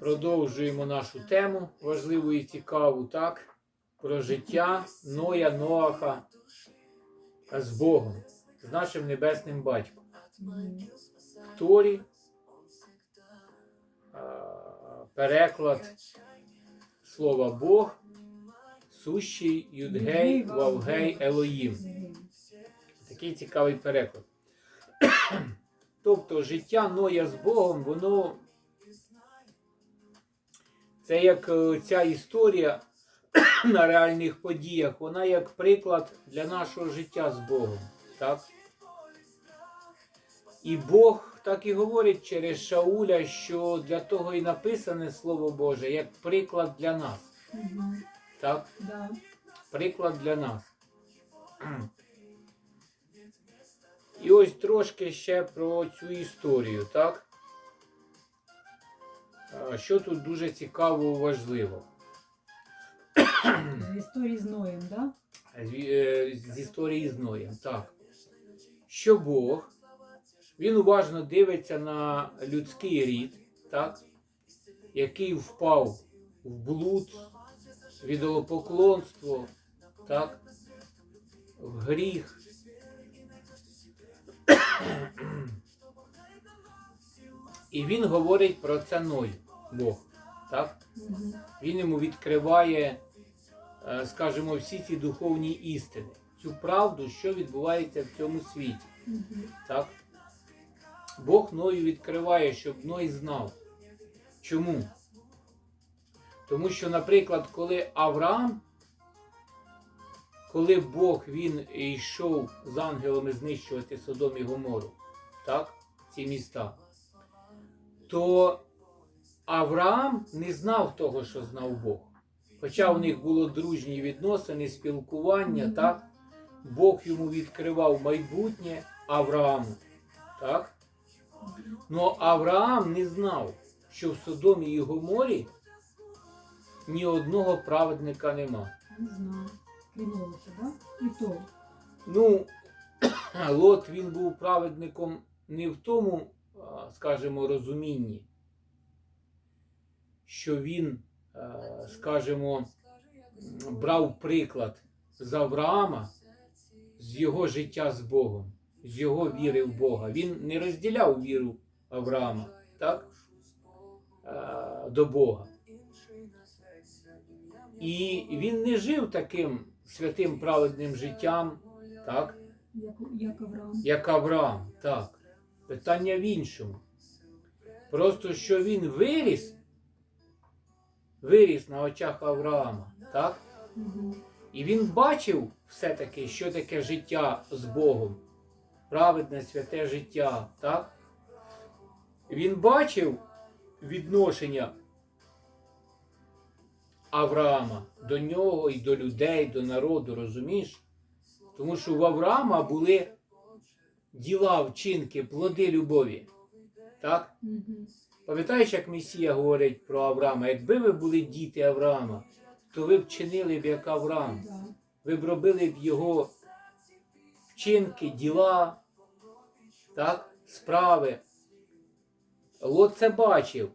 Продовжуємо нашу тему важливу і цікаву, так? Про життя Ноя Ноаха з Богом, з нашим небесним батьком. В Торі переклад слова Бог, сущий Юдгей, Вавгей, Елоїм. Такий цікавий переклад. Тобто життя Ноя з Богом, воно це як е, ця історія на реальних подіях, вона як приклад для нашого життя з Богом. Так? І Бог так і говорить через Шауля, що для того і написане Слово Боже, як приклад для нас. Так? Да. Приклад для нас. І ось трошки ще про цю історію, так? А, Що тут дуже цікаво важливо? З історії з Ноєм, да? З, е, з історії з Ноєм, так. Що Бог, він уважно дивиться на людський рід, так? який впав в блуд, в ідолопоклонство, так? в гріх. І він говорить про це Ной, Бог. Так? Він йому відкриває, е, скажімо, всі ці духовні істини, цю правду, що відбувається в цьому світі. Так? Бог Ною відкриває, щоб Ной знав. Чому? Тому що, наприклад, коли Авраам, коли Бог він йшов з ангелами знищувати Содом і Гомору, так? ці міста, то Авраам не знав того, що знав Бог. Хоча у них було дружні відносини, спілкування, так? Бог йому відкривав майбутнє Аврааму. Так? Но Авраам не знав, що в Содомі і Гоморі ні одного праведника нема. Не знаю. Кліновича, да? І то. Ну, Лот він був праведником не в тому, скажімо, розумінні, що він, е, скажімо, брав приклад з Авраама, з його життя з Богом, з його віри в Бога. Він не розділяв віру Авраама, так? Е, До Бога. І він не жив таким святим праведним життям, так? Як, як Авраам. як Авраам. Так. Питання в іншому. Просто що він виріс, виріс на очах Авраама, так? І він бачив все-таки, що таке життя з Богом, праведне святе життя, так? Він бачив відношення Авраама до нього і до людей, до народу, розумієш? Тому що в Авраама були діла, вчинки, плоди любові. Так? Пам'ятаєш, як Месія говорить про Авраама? Якби ви були діти Авраама, то ви б чинили б як Авраам. Ви б робили б його вчинки, діла, так? справи. Лот це бачив.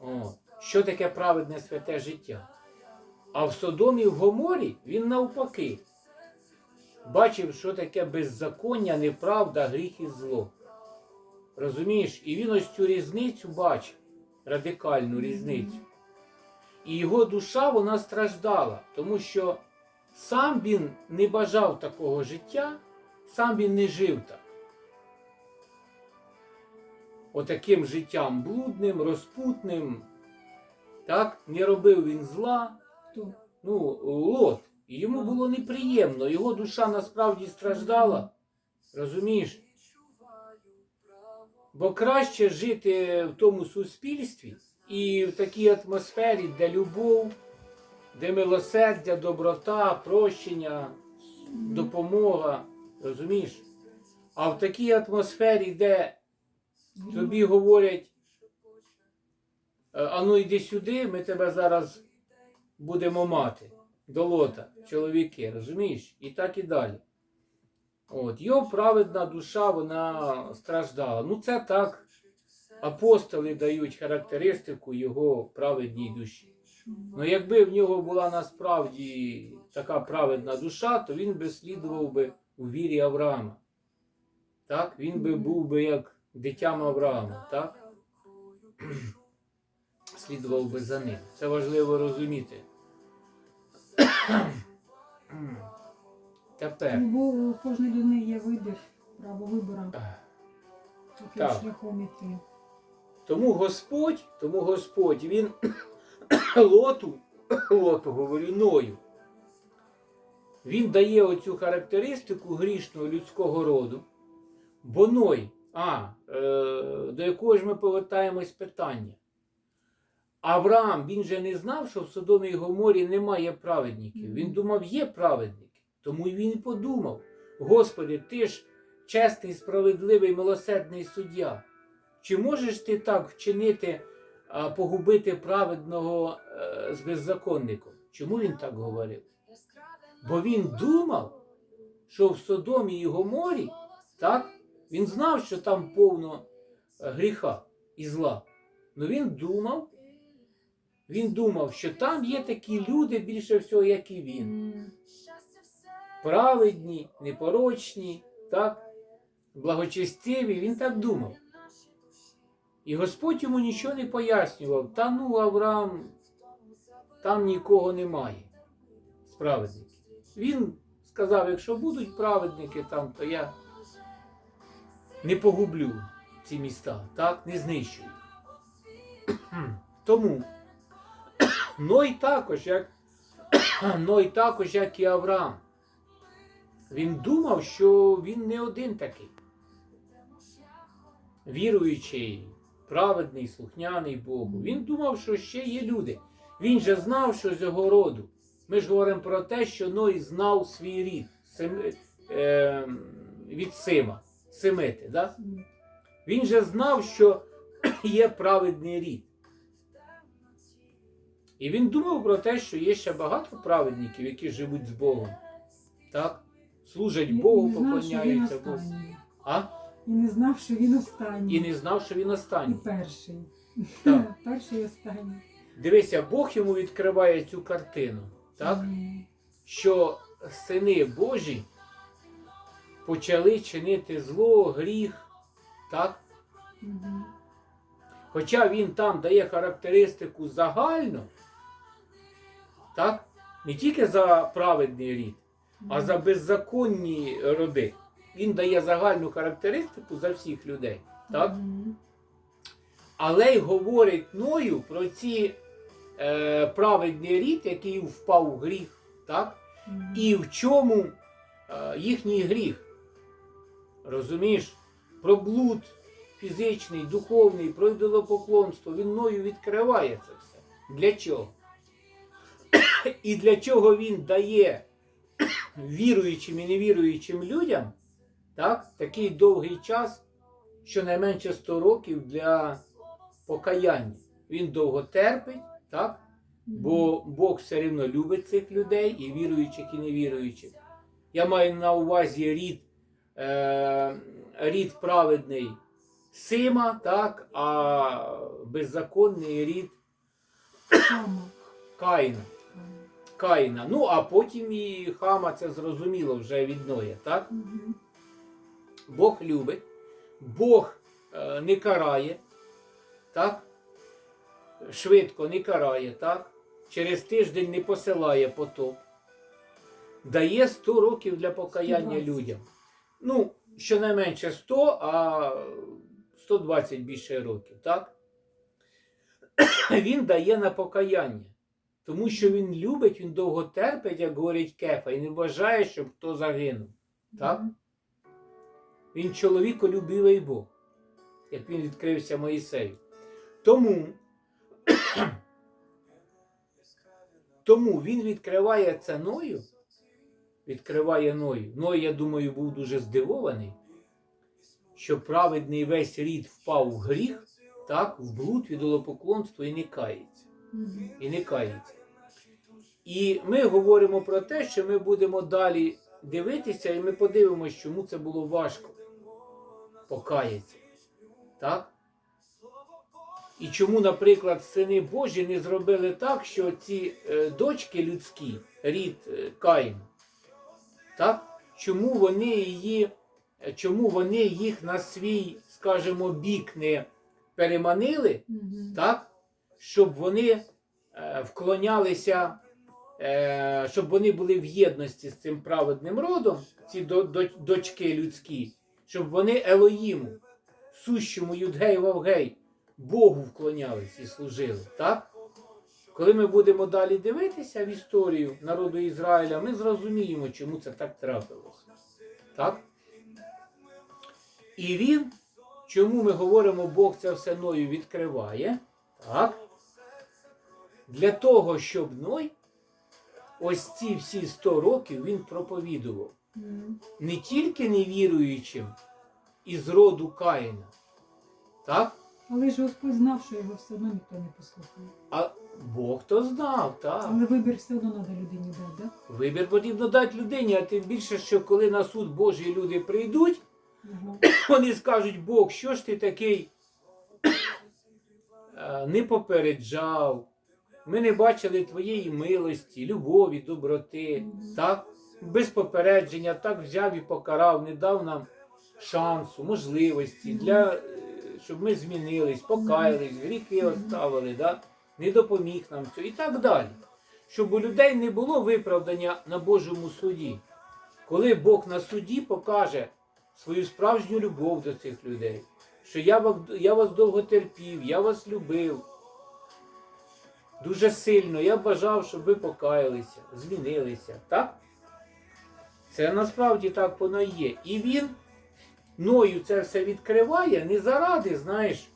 О, що таке праведне святе життя. А в Содомі в Гоморі він навпаки. Бачив, що таке беззаконня, неправда, гріх і зло. Розумієш? І він ось цю різницю бачив, радикальну різницю. І його душа вона страждала, тому що сам він не бажав такого життя, сам він не жив так. Отаким життям блудним, розпутним. Так? Не робив він зла. Ну, лот. І йому було неприємно, його душа насправді страждала. Розумієш? Бо краще жити в тому суспільстві і в такій атмосфері, де любов, де милосердя, доброта, прощення, допомога. Розумієш? А в такій атмосфері, де тобі говорять, «Е, а ну йди сюди, ми тебе зараз будемо мати. До лота, чоловіки, розумієш? І так і далі. От, його праведна душа, вона страждала. Ну, це так апостоли дають характеристику його праведній душі. Ну, якби в нього була насправді така праведна душа, то він би слідував би у вірі Авраама. Так? Він би був би як дитям Авраама. Так? Слідував би за ним. Це важливо розуміти. Тепер. Ну, бо у кожної людини є вибір, право вибору, яким Так. шляхом іти. Тому Господь, тому Господь, він лоту, лоту, говорю, ною. Він дає оцю характеристику грішного людського роду, бо Ной, а, е, до якого ж ми повертаємось питання. Авраам, він же не знав, що в Содомі і Гоморі немає праведників. Він думав, є праведники. Тому й він подумав: Господи, ти ж чесний, справедливий, милосердний суддя. Чи можеш ти так вчинити, погубити праведного е, з беззаконником? Чому він так говорив? Бо він думав, що в Содомі і Гоморі, так, він знав, що там повно е, гріха і зла. Але він думав, він думав, що там є такі люди більше всього, як і він. Праведні, непорочні, так, благочестиві, він так думав. І Господь йому нічого не пояснював. Та ну, Авраам, там нікого немає. Справедників. Він сказав, якщо будуть праведники там, то я не погублю ці міста, так, не знищу. Тому Ной також, як Ной також, як і Авраам. Він думав, що він не один такий. Віруючий, праведний, слухняний Богу. Він думав, що ще є люди. Він же знав, що з його роду. Ми ж говоримо про те, що Ной знав свій рід е, від Сима, Семити. Да? Він же знав, що є праведний рід. І він думав про те, що є ще багато праведників, які живуть з Богом. Так? Служать Богу, не знав, що він поклоняються Богу. останній. А? І не знав, що він останній. І не знав, що він І останній. перший. Так. перший і останній. Дивися, Бог йому відкриває цю картину, так? М, що сини Божі почали чинити зло, гріх, так? мгм. Хоча він там дає характеристику загально, так? не тільки за праведний рід, а за беззаконні роди. Він дає загальну характеристику за всіх людей. Так? Але й говорить Ною про ці е, праведний рід, який впав в гріх, так? І в чому е, їхній гріх. Розумієш? Про блуд фізичний, духовний, про ідолопоклонство. Він мною відкриває це все. Для чого? І для чого він дає віруючим і невіруючим людям так, такий довгий час, щонайменше 100 років для покаяння. Він довго терпить, так? Бо Бог все рівно любить цих людей, і віруючих, і невіруючих. Я маю на увазі рід, е, рід праведний Сима, так, а беззаконний рід Каїна. Каїна. Ну, а потім і Хама це зрозуміло вже від Ноя, так? Мгм. Бог любить, Бог е, не карає, так? Швидко не карає, так? Через тиждень не посилає потоп. Дає 100 років для покаяння 120. людям. Ну, щонайменше 100, а 120 більше років, так? Він дає на покаяння. Тому що він любить, він довго терпить, як говорить Кефа, і не бажає, щоб хто загинув. Так? Він чоловіколюбивий Бог, як він відкрився Моїсею. Тому, тому він відкриває це Ною, відкриває Ною. Ной, я думаю, був дуже здивований, що праведний весь рід впав в гріх, так, в блуд, відолопоклонство і не кається. І не кається. І ми говоримо про те, що ми будемо далі дивитися, і ми подивимося, чому це було важко покаятися. Так? І чому, наприклад, сини Божі не зробили так, що ці е, дочки людські, рід е, Каїна, так? Чому вони її, е, чому вони їх на свій, скажімо, бік не переманили, Мгм. так? Щоб вони е, вклонялися, е, щоб вони були в єдності з цим праведним родом, ці до, до, дочки людські, щоб вони Елоїму, сущому Юдгей Вавгей, Богу вклонялись і служили. Так? Коли ми будемо далі дивитися в історію народу Ізраїля, ми зрозуміємо, чому це так трапилося. Так? І він, чому ми говоримо, Бог це все Ною відкриває, так? Для того, щоб Ной ось ці всі 100 років він проповідував не тільки невіруючим із роду Каїна, так? Але ж Господь знав, що його все одно ніхто не послухає. А Бог то знав, так. Але вибір все одно треба людині дати, да? Вибір потрібно дати людині, а тим більше, що коли на суд Божий люди прийдуть, Ага. вони скажуть, Бог, що ж ти такий е, не попереджав, ми не бачили твоєї милості, любові, доброти, так? Без попередження, так взяв і покарав, не дав нам шансу, можливості, для, е, щоб ми змінились, покаялись, гріхи оставили, да? не допоміг нам цього і так далі. Щоб у людей не було виправдання на Божому суді. Коли Бог на суді покаже свою справжню любов до цих людей, що я вас довго терпів, я вас любив. Дуже сильно. Я бажав, щоб ви покаялися, змінилися. Так? Це насправді так воно і є. І він ною це все відкриває не заради, знаєш,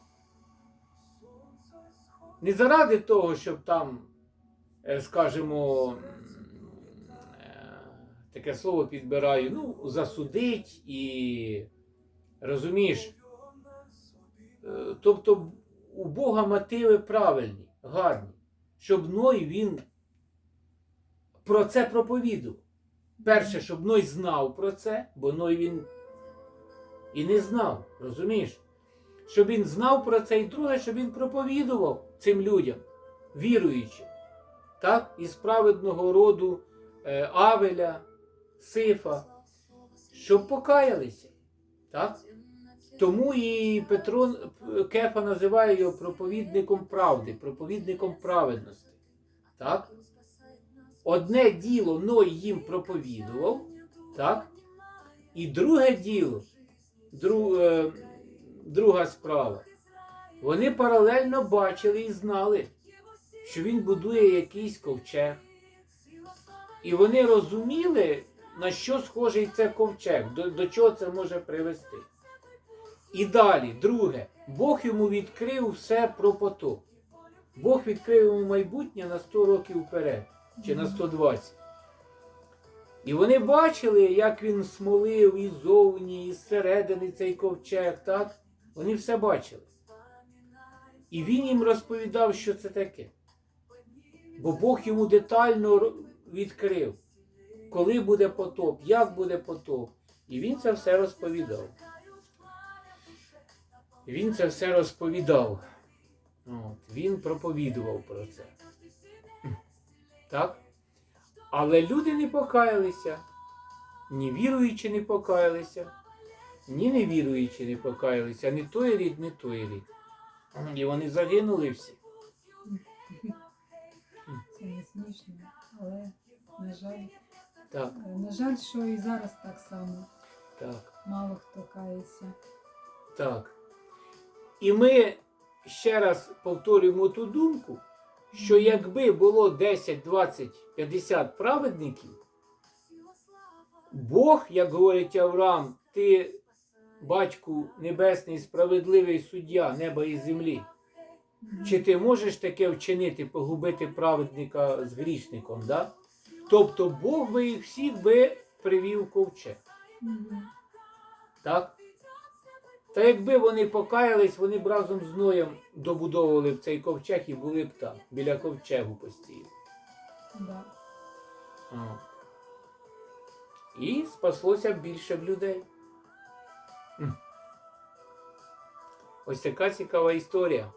не заради того, щоб там, е, скажімо, е, таке слово підбираю, ну, засудить і розумієш. Е, Тобто у Бога мотиви правильні, гарні, щоб Ной він про це проповідував. Перше, щоб Ной знав про це, бо Ной він і не знав, розумієш? Щоб він знав про це, і друге, щоб він проповідував цим людям, віруючим, так, із праведного роду е, Авеля, Сифа, щоб покаялися. Так? Тому і Петро Кефа називає його проповідником правди, проповідником праведності. Так? Одне діло Ной їм проповідував, так? і друге діло, дру, е, друга справа. Вони паралельно бачили і знали, що він будує якийсь ковчег. І вони розуміли, на що схожий це ковчег, до, до чого це може привести. І далі, друге, Бог йому відкрив все про потоп. Бог відкрив йому майбутнє на 100 років вперед, чи на 120. І вони бачили, як він смолив і зовні, і зсередини цей ковчег, так? Вони все бачили. І він їм розповідав, що це таке. Бо Бог йому детально відкрив, коли буде потоп, як буде потоп. І він це все розповідав. Він це все розповідав. От, він проповідував про це. Так? Але люди не покаялися, ні віруючі не покаялися, ні невіруючі не покаялися, ні той рід, ні той рід. І вони загинули всі. Це не смішно, але на жаль, Так, е, на жаль, що і зараз так само. так, Мало хто кається. так. І ми ще раз повторюємо ту думку, що якби було 10, 20, 50 праведників, Бог, як говорить Авраам, ти, батьку небесний, справедливий суддя неба і землі. Чи ти можеш таке вчинити, погубити праведника з грішником? Да? Тобто Бог би їх всіх би привів ковчег. Так? Та якби вони покаялись, вони б разом з Ноєм добудовували б цей ковчег і були б там, біля ковчегу постійно. Да. І спаслося б більше б людей. М. Ось така цікава історія.